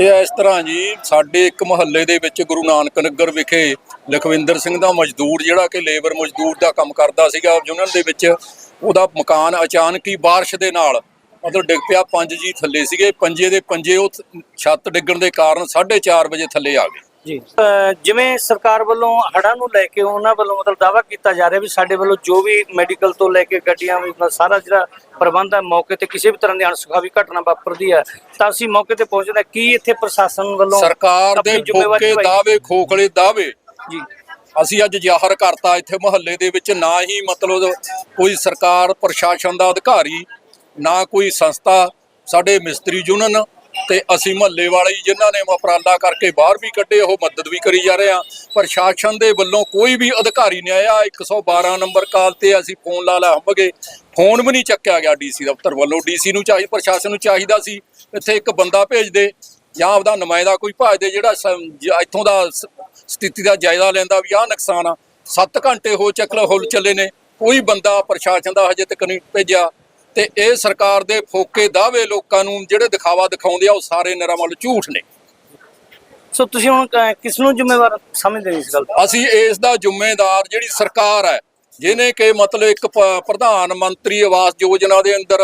ਇਹ ਇਸ ਤਰ੍ਹਾਂ ਜੀ, ਸਾਡੇ ਇੱਕ ਮੁਹੱਲੇ ਦੇ ਵਿੱਚ ਗੁਰੂ ਨਾਨਕ ਨਗਰ ਵਿਖੇ ਲਖਵਿੰਦਰ ਸਿੰਘ ਦਾ ਮਜ਼ਦੂਰ ਜਿਹੜਾ ਕਿ ਲੇਬਰ ਮਜ਼ਦੂਰ ਦਾ ਕੰਮ ਕਰਦਾ ਸੀਗਾ ਯੂਨੀਅਨ ਦੇ ਵਿੱਚ ਉਹਦਾ ਮਕਾਨ ਅਚਾਨਕ ਹੀ ਬਾਰਿਸ਼ ਦੇ ਨਾਲ ਮਤਲਬ ਡਿੱਗ ਪਿਆ, ਪੰਜ ਜੀ ਥੱਲੇ ਸੀਗੇ, ਪੰਜੇ ਦੇ ਪੰਜੇ ਉਹ ਛੱਤ ਡਿੱਗਣ ਦੇ ਕਾਰਨ 4:30 ਵਜੇ ਥੱਲੇ ਆ ਗਏ। ਜੀ ਜਿਵੇਂ ਸਰਕਾਰ ਵੱਲੋਂ ਹੜ੍ਹਾਂ ਨੂੰ ਲੈ ਕੇ ਉਹਨਾਂ ਵੱਲੋਂ ਮਤਲਬ ਦਾਵਾ ਕੀਤਾ ਜਾ ਰਿਹਾ ਵੀ ਸਾਡੇ ਵੱਲੋਂ ਜੋ ਵੀ ਮੈਡੀਕਲ ਤੋਂ ਲੈ ਕੇ ਗੱਡੀਆਂ ਵੀ ਸਾਰਾ ਜਿਹੜਾ ਪ੍ਰਬੰਧ ਹੈ ਮੌਕੇ ਤੇ ਕਿਸੇ ਵੀ ਤਰ੍ਹਾਂ ਦੀ ਅਣਸੁਖਾਵੀ ਘਟਨਾ ਵਾਪਰਦੀ ਹੈ ਤਾਂ ਅਸੀਂ ਮੌਕੇ ਤੇ ਪਹੁੰਚਦੇ ਹਾਂ। ਕੀ ਇੱਥੇ ਪ੍ਰਸ਼ਾਸਨ ਵੱਲੋਂ ਸਰਕਾਰ ਦੇ ਨਿਭਾਈ? ਦਾਅਵੇ ਖੋਖਲੇ ਦਾਅਵੇ ਜੀ ਅਸੀਂ ਅੱਜ ਜ਼ਾਹਰ ਕਰਤਾ ਇੱਥੇ ਮੁਹੱਲੇ ਦੇ ਵਿੱਚ ਨਾ ਹੀ ਮਤਲਬ ਕੋਈ ਸਰਕਾਰ ਪ੍ਰਸ਼ਾਸਨ ਦਾ ਅਧਿਕਾਰੀ ਨਾ ਕੋਈ ਸੰਸਥਾ ਸਾਡੇ ਮਿਸਤਰੀ ਯੂਨੀਅਨ ਤੇ ਅਸੀਂ ਮਹੱਲੇ ਵਾਲੇ ਹੀ ਜਿਨ੍ਹਾਂ ਨੇ ਉਪਰਾਲਾ ਕਰਕੇ ਬਾਹਰ ਵੀ ਕੱਢੇ, ਉਹ ਮਦਦ ਵੀ ਕਰੀ ਜਾ ਰਹੇ ਆ ਪ੍ਰਸ਼ਾਸਨ ਦੇ ਵੱਲੋਂ ਕੋਈ ਵੀ ਅਧਿਕਾਰੀ ਨਹੀਂ ਆਇਆ। 112 ਨੰਬਰ ਕਾਲ ਤੇ ਅਸੀਂ ਫੋਨ ਲਾ ਲਾ ਹੰਬਗੇ। ਫੋਨ ਵੀ ਨਹੀਂ ਚੱਕਿਆ ਗਿਆ ਡੀਸੀ ਦਫ਼ਤਰ ਵੱਲੋਂ। ਡੀਸੀ ਨੂੰ ਚਾਹੀ, ਪ੍ਰਸ਼ਾਸਨ ਨੂੰ ਚਾਹੀਦਾ ਸੀ, ਇੱਥੇ ਇੱਕ ਬੰਦਾ ਭੇਜ ਦੇ ਜਾਂ ਆਪਦਾ ਨੁਮਾਇੰਦਾ ਕੋਈ ਭਾਜ ਦੇ ਜਿਹੜਾ ਇੱਥੋਂ ਦਾ ਸਥਿਤੀ ਦਾ ਜਾਇਜ਼ਾ ਲੈਂਦਾ ਵੀ ਆਹ ਨੁਕਸਾਨ ਆ। 7 ਘੰਟੇ ਹੋ ਚੱਕਰ ਹੁੱਲ ਚੱਲੇ ਨੇ। ਕੋਈ ਬੰਦਾ ਪ੍ਰਸ਼ਾਸਨ ਦਾ ਹਜੇ ਤੱਕ ਨਹੀਂ ਭੇਜਿਆ। ਤੇ ਇਹ ਸਰਕਾਰ ਦੇ ਫੋਕੇ ਦਾਅਵੇ ਲੋਕਾਂ ਨੂੰ ਜਿਹੜੇ ਦਿਖਾਵਾ ਦਿਖਾਉਂਦੇ ਆ ਉਹ ਸਾਰੇ ਨਿਰਾਮਲ ਝੂਠ ਨੇ। ਸੋ ਤੁਸੀਂ ਹੁਣ ਕਿਸ ਨੂੰ ਜ਼ਿੰਮੇਵਾਰ ਸਮਝਦੇ ਹੋ ਇਸ ਗੱਲ ਦਾ ਅਸੀਂ ਇਸ ਦਾ ਜ਼ਿੰਮੇਦਾਰ ਜਿਹੜੀ ਸਰਕਾਰ ਹੈ ਜਿਹਨੇ ਕਿ ਮਤਲਬ ਇੱਕ ਪ੍ਰਧਾਨ ਮੰਤਰੀ ਆਵਾਸ ਯੋਜਨਾ ਦੇ ਅੰਦਰ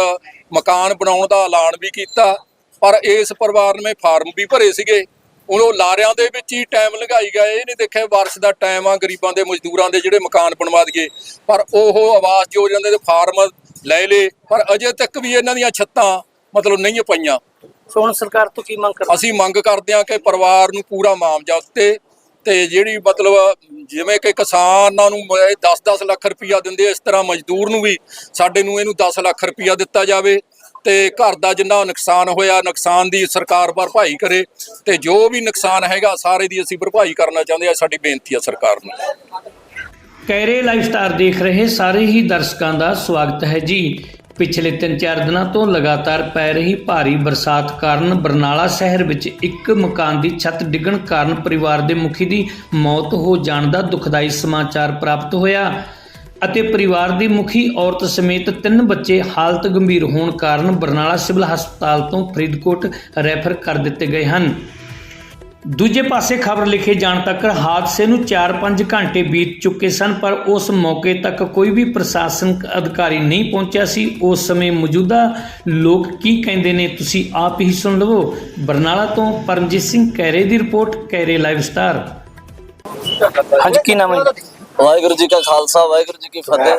ਮਕਾਨ ਬਣਾਉਣ ਦਾ ਐਲਾਨ ਵੀ ਕੀਤਾ ਪਰ ਇਸ ਪਰਿਵਾਰ ਨੇ ਫਾਰਮ ਵੀ ਭਰੇ ਸੀਗੇ। ਉਹ ਲਾਰਿਆਂ ਦੇ ਵਿੱਚ ਹੀ ਟਾਈਮ ਲੰਘਾਈ ਗਿਆ ਇਹ ਨਹੀਂ ਦੇਖਿਆ ਬਾਰਿਸ਼ ਦਾ ਟਾਈਮ ਆ ਗਰੀਬਾਂ ਦੇ ਮਜ਼ਦੂਰਾਂ ਦੇ ਜਿਹੜੇ ਮਕਾਨ ਬਣਵਾ ਦਈਏ। ਪਰ ਉਹ ਆਵਾਸ ਯੋਜਨਾ ਦੇ ਫਾਰਮ ਲੈ ਲੇ ਪਰ ਅਜੇ ਤੱਕ ਵੀ ਇਹਨਾਂ ਦੀਆਂ ਛੱਤਾਂ ਮਤਲਬ ਨਹੀਂ ਪਈਆਂ। ਸੋ ਹੁਣ ਸਰਕਾਰ ਤੋਂ ਕੀ ਮੰਗ ਕਰ ਅਸੀਂ ਮੰਗ ਕਰਦੇ ਹਾਂ ਕਿ ਪਰਿਵਾਰ ਨੂੰ ਪੂਰਾ ਮੁਆਵਜ਼ਾ ਦਿੱਤੇ ਤੇ ਜਿਹੜੀ ਮਤਲਬ ਜਿਵੇਂ ਕਿ ਕਿਸਾਨਾਂ ਨੂੰ 10-10 ਲੱਖ ਰੁਪਈਆ ਦਿੰਦੇ ਇਸ ਤਰ੍ਹਾਂ ਮਜ਼ਦੂਰ ਨੂੰ ਵੀ ਸਾਡੇ ਨੂੰ ਇਹਨੂੰ 10 ਲੱਖ ਰੁਪਈਆ ਦਿੱਤਾ ਜਾਵੇ ਤੇ ਘਰ ਦਾ ਜਿੰਨਾ ਨੁਕਸਾਨ ਹੋਇਆ ਨੁਕਸਾਨ ਦੀ ਸਰਕਾਰ ਭਰਪਾਈ ਕਰੇ ਤੇ ਜੋ ਵੀ ਨੁਕਸਾਨ ਹੈਗਾ ਸਾਰੇ ਦੀ ਅਸੀਂ ਭਰਪਾਈ ਕਰਨਾ ਚਾਹੁੰਦੇ ਆ ਸਾਡੀ ਬੇਨਤੀ ਆ ਸਰਕਾਰ ਨੂੰ। ਕੈਰੇ ਲਾਈਵ ਸਟਾਰ ਦੇਖ ਰਹੇ ਸਾਰੇ ਹੀ ਦਰਸ਼ਕਾਂ ਦਾ ਸਵਾਗਤ ਹੈ ਜੀ। ਪਿਛਲੇ 3-4 ਦਿਨਾਂ ਤੋਂ ਲਗਾਤਾਰ ਪੈ ਰਹੀ ਭਾਰੀ ਬਰਸਾਤ ਕਾਰਨ ਬਰਨਾਲਾ ਸ਼ਹਿਰ ਵਿੱਚ ਇੱਕ ਮਕਾਨ ਦੀ ਛੱਤ ਡਿੱਗਣ ਕਾਰਨ ਪਰਿਵਾਰ ਦੇ ਮੁਖੀ ਦੀ ਮੌਤ ਹੋ ਜਾਣ ਦਾ ਦੁਖਦਾਈ ਸਮਾਚਾਰ ਪ੍ਰਾਪਤ ਹੋਇਆ ਅਤੇ ਪਰਿਵਾਰ ਦੀ ਮੁਖੀ ਔਰਤ ਸਮੇਤ ਤਿੰਨ ਬੱਚੇ ਹਾਲਤ ਗੰਭੀਰ ਹੋਣ ਕਾਰਨ ਬਰਨਾਲਾ ਸਿਵਲ ਹਸਪਤਾਲ ਤੋਂ ਫਰੀਦਕੋਟ ਰੈਫਰ ਕਰ ਦਿੱਤੇ ਗਏ ਹਨ। ਦੂਜੇ ਪਾਸੇ ਖਬਰ ਲਿਖੇ ਜਾਣ ਤੱਕ ਹਾਦਸੇ ਨੂੰ 4-5 ਘੰਟੇ ਬੀਤ ਚੁੱਕੇ ਸਨ ਪਰ ਉਸ ਮੌਕੇ ਤੱਕ ਕੋਈ ਵੀ ਪ੍ਰਸ਼ਾਸਨਿਕ ਅਧਿਕਾਰੀ ਨਹੀਂ ਪਹੁੰਚਿਆ ਸੀ। ਉਸ ਸਮੇਂ ਮੌਜੂਦਾ ਲੋਕ ਕੀ ਕਹਿੰਦੇ ਨੇ ਤੁਸੀਂ ਆਪ ਹੀ ਸੁਣ ਲਵੋ। ਬਰਨਾਲਾ ਤੋਂ ਪਰਮਜੀਤ ਸਿੰਘ ਕੈਰੇ ਦੀ ਰਿਪੋਰਟ ਕੈਰੇ ਲਾਈਵ ਸਟਾਰ। ਹਾਂਜੀ ਕੀ ਨਾਮ ਹੈ? ਵਾਹਿਗੁਰੂ ਜੀ ਕਾ ਖਾਲਸਾ ਵਾਹਿਗੁਰੂ ਜੀ ਕੀ ਫਤਿਹ।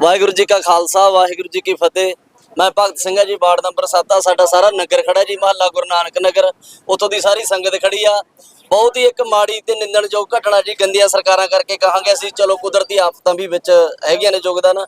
ਵਾਹਿਗੁਰੂ ਜੀ ਕਾ ਖਾਲਸਾ ਵਾਹਿਗੁਰੂ ਜੀ ਕੀ ਫਤਿਹ। ਮੈਂ ਭਗਤ ਸਿੰਘ ਆ ਜੀ ਵਾਰਡ ਨੰਬਰ 7 ਆ, ਸਾਡਾ ਸਾਰਾ ਨਗਰ ਖੜਾ ਜੀ, ਮਹੱਲਾ ਗੁਰੂ ਨਾਨਕ ਨਗਰ। ਉੱਥੋਂ ਦੀ ਸਾਰੀ ਸੰਗਤ ਖੜੀ ਆ। ਬਹੁਤ ਹੀ ਇੱਕ ਮਾੜੀ ਤੇ ਨਿੰਦਣਯੋਗ ਘਟਨਾ ਜੀ, ਗੰਦੀਆਂ ਸਰਕਾਰਾਂ ਕਰਕੇ ਕਹਾਂਗੇ ਅਸੀਂ, ਚਲੋ ਕੁਦਰਤੀ ਆਫਤਾਂ ਵੀ ਵਿੱਚ ਹੈਗੀਆਂ ਨੇ ਯੋਗਦਾਨ।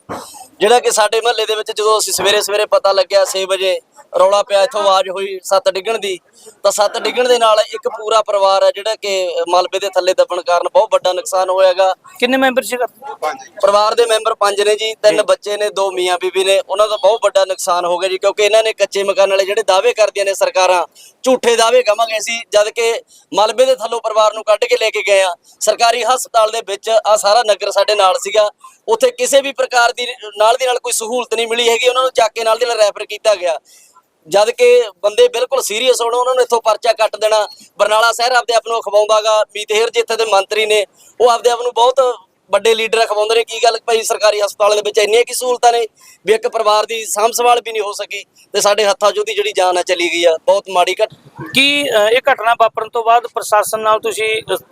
ਜਿਹੜਾ ਕਿ ਸਾਡੇ ਮਹੱਲੇ ਦੇ ਵਿੱਚ ਜਦੋਂ ਅਸੀਂ ਸਵੇਰੇ ਸਵੇਰੇ ਪਤਾ ਲੱਗਿਆ 6 ਵਜੇ ਰੌਲਾ ਪਿਆ ਇੱਥੋਂ ਆਵਾਜ਼ ਹੋਈ ਸੱਤ ਡਿੱਗਣ ਦੀ। ਤਾਂ ਸੱਤ ਡਿੱਗਣ ਦੇ ਨਾਲ ਇੱਕ ਪੂਰਾ ਪਰਿਵਾਰ ਹੈ ਜਿਹੜਾ ਕਿ ਮਲਬੇ ਦੇ ਥੱਲੇ ਦੱਬਣ ਕਾਰਨ ਬਹੁਤ ਵੱਡਾ ਨੁਕਸਾਨ ਹੋਇਆਗਾ। ਕਿੰਨੇ ਮੈਂਬਰ ਸੀ ਪਰਿਵਾਰ ਦੇ ਮੈਂਬਰ ਪੰਜ ਨੇ ਜੀ ਤਿੰਨ ਬੱਚੇ ਨੇ ਦੋ ਮੀਆਂ ਬੀਬੀ ਨੇ। ਉਹਨਾਂ ਦਾ ਬਹੁਤ ਵੱਡਾ ਨੁਕਸਾਨ ਹੋ ਗਿਆ ਜੀ ਕਿਉਂਕਿ ਇਹਨਾਂ ਨੇ ਕੱਚੇ ਮਕਾਨ ਵਾਲੇ ਜਿਹੜੇ ਦਾਅਵੇ ਕਰਦੀਆਂ ਨੇ ਸਰਕਾਰਾਂ ਝੂਠੇ ਦਾਅਵੇ ਕਵਾਂਗੇ ਅਸੀਂ ਜਦ ਕਿ ਮਲਬੇ ਦੇ ਥੱਲੋਂ ਪਰਿਵਾਰ ਨੂੰ ਕੱਢ ਕੇ ਲੈ ਕੇ ਗਏ ਆ। ਸਰਕਾਰੀ ਹਸਪਤਾਲ ਦੇ ਵਿੱਚ ਆ ਸਾਰਾ ਨਗਰ ਸਾਡੇ ਨਾਲ ਸੀਗਾ। ਉੱਥੇ ਕਿਸੇ ਵੀ ਪ੍ਰਕਾਰ ਦੀ ਨਾਲ ਦੀ ਨਾਲ ਕੋਈ ਸਹੂਲਤ ਨਹੀਂ ਮਿਲੀ ਹੈਗੀ ਉਹਨਾਂ ਨੂੰ ਚੱਕ ਕੇ ਨਾਲ ਦੀ ਨਾਲ ਰੈਫਰ ਕੀਤਾ ਗਿਆ। ਜਦ ਕਿ ਬੰਦੇ ਬਿਲਕੁਲ ਸੀਰੀਅਸ ਹੋਣ, ਉਹਨਾਂ ਨੂੰ ਇੱਥੋਂ ਪਰਚਾ ਕੱਟ ਦੇਣਾ। ਬਰਨਾਲਾ ਸ਼ਹਿਰ ਆਪਦੇ ਆਪ ਨੂੰ ਅਖਵਾਉਂਦਾਗਾ ਮੀਤਹਿਰ ਜੀ ਦੇ ਮੰਤਰੀ ਨੇ, ਉਹ ਆਪਦੇ ਆਪ ਨੂੰ ਬਹੁਤ ਵੱਡੇ ਲੀਡਰ ਅਖਵਾਉਂਦੇ ਨੇ। ਕੀ ਗੱਲ ਭਾਈ ਸਰਕਾਰੀ ਹਸਪਤਾਲਾਂ ਦੇ ਵਿੱਚ ਇੰਨੀਆਂ ਕੀ ਸਹੂਲਤਾਂ ਨੇ ਵੀ ਇੱਕ ਪਰਿਵਾਰ ਦੀ ਸਾਂਭ ਸੰਭਾਲ ਵੀ ਨਹੀਂ ਹੋ ਸਕੀ ਤੇ ਸਾਡੇ ਹੱਥਾਂ 'ਚ ਉਹਦੀ ਜਿਹੜੀ ਜਾਨ ਹੈ ਚਲੀ ਗਈ ਆ। ਬਹੁਤ ਮਾੜੀ ਘਟ ਕੀ ਇਹ ਘਟਨਾ ਵਾਪਰਨ ਤੋਂ ਬਾਅਦ ਪ੍ਰਸ਼ਾਸਨ ਨਾਲ ਤੁਸੀਂ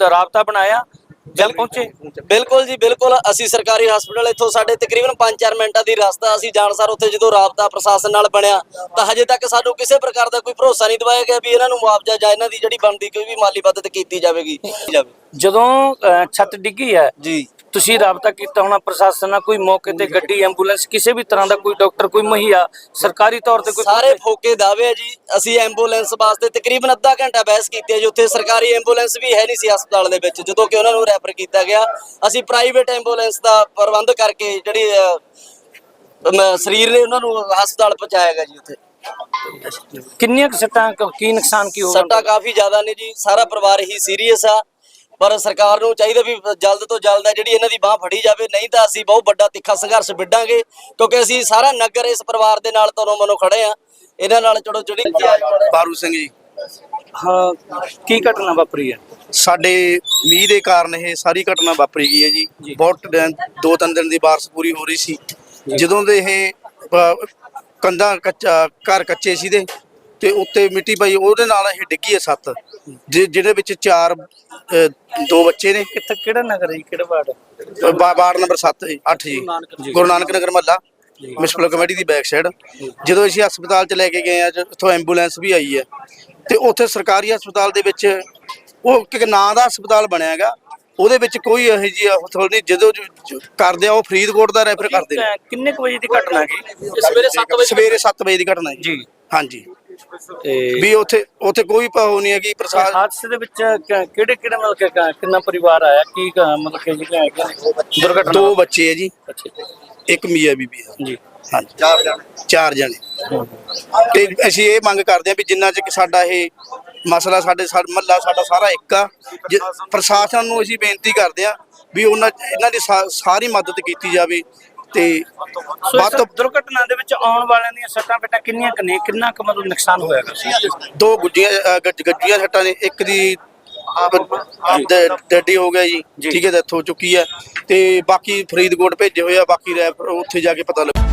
ਰਾਬਤਾ ਬਣਾਇਆ? ਜਦ ਪਹੁੰਚੇ। ਬਿਲਕੁਲ ਜੀ ਬਿਲਕੁਲ। ਅਸੀਂ ਸਰਕਾਰੀ ਹਸਪਤਾਲ ਇੱਥੋਂ ਸਾਡੇ ਤਕਰੀਬਨ 5-4 ਮਿੰਟਾਂ ਦੀ ਰਸਤਾ ਅਸੀਂ ਜਾਣਸਾਰ ਉੱਥੇ ਜਦੋਂ ਰਾਬਤਾ ਪ੍ਰਸ਼ਾਸਨ ਨਾਲ ਬਣਿਆ ਤਾਂ ਹਜੇ ਤੱਕ ਸਾਨੂੰ ਕਿਸੇ ਪ੍ਰਕਾਰ ਦਾ ਕੋਈ ਭਰੋਸਾ ਨਹੀਂ ਦਿਵਾਇਆ ਗਿਆ ਵੀ ਇਹਨਾਂ ਨੂੰ ਮੁਆਵਜ਼ਾ ਜਾਂ ਇਹਨਾਂ ਦੀ ਜਿਹੜੀ ਬਣਦੀ ਕੋਈ ਵੀ ਮਾਲੀ ਮਦਦ ਕੀਤੀ ਜਾਵੇਗੀ। ਜਾਵੇ ਜਦੋਂ ਛੱਤ ਡਿੱਗੀ ਹੈ ਜੀ। ਤੁਸੀਂ ਰਾਬਤਾ ਕੀਤਾ ਹੋਣਾ ਪ੍ਰਸ਼ਾਸਨ ਨਾਲ ਕੋਈ ਮੌਕੇ ਤੇ ਗੱਡੀ ਐਂਬੂਲੈਂਸ ਕਿਸੇ ਵੀ ਤਰ੍ਹਾਂ ਦਾ ਕੋਈ ਡਾਕਟਰ ਕੋਈ ਮੁਹੱਈਆ ਸਰਕਾਰੀ ਤੌਰ ਤੇ ਕੋਈ ਸਾਰੇ ਫੋਕੇ ਦਾਅਵੇ ਆ ਜੀ। ਅਸੀਂ ਐਂਬੂਲੈਂਸ ਵਾਸਤੇ ਤਕਰੀਬਨ ਅੱਧਾ ਘੰਟਾ ਬਹਿਸ ਕੀਤੀ ਹੈ ਜੀ। ਉੱਥੇ ਸਰਕਾਰੀ ਐਂਬੂਲੈਂਸ ਵੀ ਹੈ ਨਹੀਂ ਸੀ ਹਸਪਤਾਲ ਦੇ ਵਿੱਚ ਜਦੋਂ ਕਿ ਉਹਨਾਂ ਨੂੰ ਰੈਫਰ ਕੀਤਾ ਗਿਆ। ਅਸੀਂ ਪ੍ਰਾਈਵੇਟ ਐਂਬੂਲੈਂਸ ਦਾ ਪ੍ਰਬੰਧ ਕਰਕੇ ਜਿਹੜੀ ਅਹ, ਸਰੀਰ ਨੇ ਉਹਨਾਂ ਨੂੰ ਹਸਪਤਾਲ ਪਹੁੰਚਾਇਆ ਗਿਆ ਜੀ ਉੱਥੇ। ਕਿੰਨੀਆਂ ਕੁ ਸੱਟਾਂ ਕ- ਕੀ ਨੁਕਸਾਨ ਕੀ ਹੋਗਾ ਸੱਟਾਂ ਕਾਫੀ ਜ਼ਿਆਦਾ ਨੇ ਜੀ। ਸਾਰਾ ਪਰਿਵਾਰ ਹੀ ਸੀਰੀਅਸ ਆ। ਪਰ ਸਰਕਾਰ ਨੂੰ ਚਾਹੀਦਾ ਵੀ ਜਲਦ ਤੋਂ ਜਲਦ ਹੈ ਜਿਹੜੀ ਇਹਨਾਂ ਦੀ ਬਾਹ ਫੜੀ ਜਾਵੇ ਨਹੀਂ ਤਾਂ ਅਸੀਂ ਬਹੁਤ ਵੱਡਾ ਤਿੱਖਾ ਸੰਘਰਸ਼ ਵਿੱਢਾਂਗੇ ਕਿਉਂਕਿ ਅਸੀਂ ਸਾਰਾ ਨਗਰ ਇਸ ਪਰਿਵਾਰ ਦੇ ਨਾਲ ਤਨੋਂ ਮਨੋਂ ਖੜੇ ਆ ਇਹਨਾਂ ਨਾਲ ਚੜੋ ਜਿਹੜੀ ਬਾਰੂ ਸਿੰਘ ਜੀ। ਹਾਂ ਕੀ ਘਟਨਾ ਵਾਪਰੀ ਹੈ? ਸਾਡੇ ਮੀਂਹ ਦੇ ਕਾਰਨ ਇਹ ਸਾਰੀ ਘਟਨਾ ਵਾਪਰੀ ਗਈ ਹੈ ਜੀ। ਬਹੁਤ ਦਿਨ- ਦੋ ਤਿੰਨ ਦਿਨ ਦੀ ਬਾਰਿਸ਼ ਪੂਰੀ ਹੋ ਰਹੀ ਸੀ। ਜਦੋਂ ਦੇ ਇਹ ਕੰਧਾਂ ਕੱਚਾ ਘਰ ਕੱਚੇ ਸੀ ਦੇ ਤੇ ਉੱਤੇ ਮਿੱਟੀ ਪਈ ਉਹਦੇ ਨਾਲ ਇਹ ਡਿੱਗੀ ਹੈ ਸੱਤ। ਜਿ- ਜਿਹਦੇ ਵਿੱਚ ਚਾਰ ਅ, ਦੋ ਬੱਚੇ ਨੇ। ਕਿੱਥੇ ਕਿਹੜਾ ਨਗਰ ਹੈ ਜੀ, ਕਿਹੜਾ ਵਾਰਡ ਅ, ਵਾ- ਵਾਰਡ ਨੰਬਰ 7 8 ਜੀ। ਗੁਰੂ ਨਾਨਕ ਨਗਰ। ਮਹੱਲਾ। ਮਿਊਨਿਸਪਲ ਕਮੇਟੀ ਦੀ ਬੈਕ ਸਾਈਡ ਜਦੋਂ ਅਸੀਂ ਹਸਪਤਾਲ ਚ ਲੈ ਕੇ ਗਏ ਆ ਉੱਥੋਂ ਐਂਬੂਲੈਂਸ ਵੀ ਆਈ ਹੈ। ਤੇ ਉੱਥੇ ਸਰਕਾਰੀ ਹਸਪਤਾਲ ਦੇ ਵਿੱਚ ਉਹ ਕਿ ਨਾਂ ਦਾ ਹਸਪਤਾਲ ਬਣਿਆ ਹੈਗਾ। ਉਹਦੇ ਵਿੱਚ ਕੋਈ ਇਹੋ ਜਿਹੀ ਹਸਪਤਾਲ ਨਹੀਂ ਜਦੋਂ ਜੋ- ਜੋ ਕਰਦੇ ਆ ਉਹ ਫਰੀਦਕੋਟ ਦਾ ਰੈਫਰ ਕਰਦੇ ਨੇ। ਕਿੰਨੇ ਕੁ ਵਜੇ ਦੀ ਘਟਨਾ ਹੈ ਸਵੇਰੇ 7 ਵਜੇ ਸਵੇਰੇ 7 ਵਜੇ ਦੀ ਘਟਨਾ ਹੈ ਜੀ। ਜੀ। ਹਾਂਜੀ। ਤੇ ਵੀ ਉੱਥੇ ਉੱਥੇ ਕੋਈ ਪਾਉ ਨਹੀਂ ਹੈਗੀ ਪ੍ਰਸਾਦ ਹਾਦਸੇ ਦੇ ਵਿੱਚ ਕਿਹੜੇ ਕਿਹੜੇ ਮਤਲਬ ਕਿੰਨਾ ਪਰਿਵਾਰ ਆਇਆ? ਕੀ ਮਤਲਬ ਕਿ ਜਿਹੜਾ ਹੈਗਾ ਦੁਰਘਟਨਾ ਦੋ ਬੱਚੇ। ਹੈ ਜੀ। ਇੱਕ ਮੀਆਂ ਬੀਬੀ ਹੈ ਜੀ। ਹਾਂਜੀ। ਚਾਰ ਜਣੇ। ਚਾਰ ਜਣੇ ਤੇ ਅਸੀਂ ਇਹ ਮੰਗ ਕਰਦੇ ਹਾਂ ਵੀ ਜਿੰਨਾ ਚਿਰ ਸਾਡਾ ਇਹ ਮਸਲਾ ਸਾਡੇ ਮਹੱਲਾ ਸਾਡਾ ਸਾਰਾ ਇੱਕ ਆ ਪ੍ਰਸ਼ਾਸਨ ਨੂੰ ਅਸੀਂ ਬੇਨਤੀ ਕਰਦੇ ਹਾਂ ਵੀ ਉਹਨਾਂ ਇਹਨਾਂ ਦੀ ਸਾਰੀ ਮਦਦ ਕੀਤੀ ਜਾਵੇ। ਤੇ ਸੋ ਵੱਧ ਤੋਂ ਦੁਰਘਟਨਾ ਦੇ ਵਿੱਚ ਆਉਣ ਵਾਲਿਆਂ ਦੀਆਂ ਸੱਟਾਂ ਪੇਟਾਂ ਕਿੰਨੀਆਂ ਕੁ ਨੇ? ਕਿੰਨਾ ਕੁ ਮਤਲਬ ਨੁਕਸਾਨ ਹੋਇਆਗਾ ਦੋ ਗੁੱਜੀਆਂ ਅ, ਗੱਜ- ਗੱਜੀਆਂ ਸੱਟਾਂ ਨੇ। ਇੱਕ ਦੀ ਡੈਡੀ ਹੋ ਗਿਆ ਜੀ। ਠੀਕ ਹੈ ਡੈਥ ਹੋ ਚੁੱਕੀ ਹੈ। ਤੇ ਬਾਕੀ ਫਰੀਦਕੋਟ ਭੇਜੇ ਹੋਏ ਆ ਬਾਕੀ ਰੈਫਰ ਉੱਥੇ ਜਾ ਕੇ ਪਤਾ ਲੱਗ।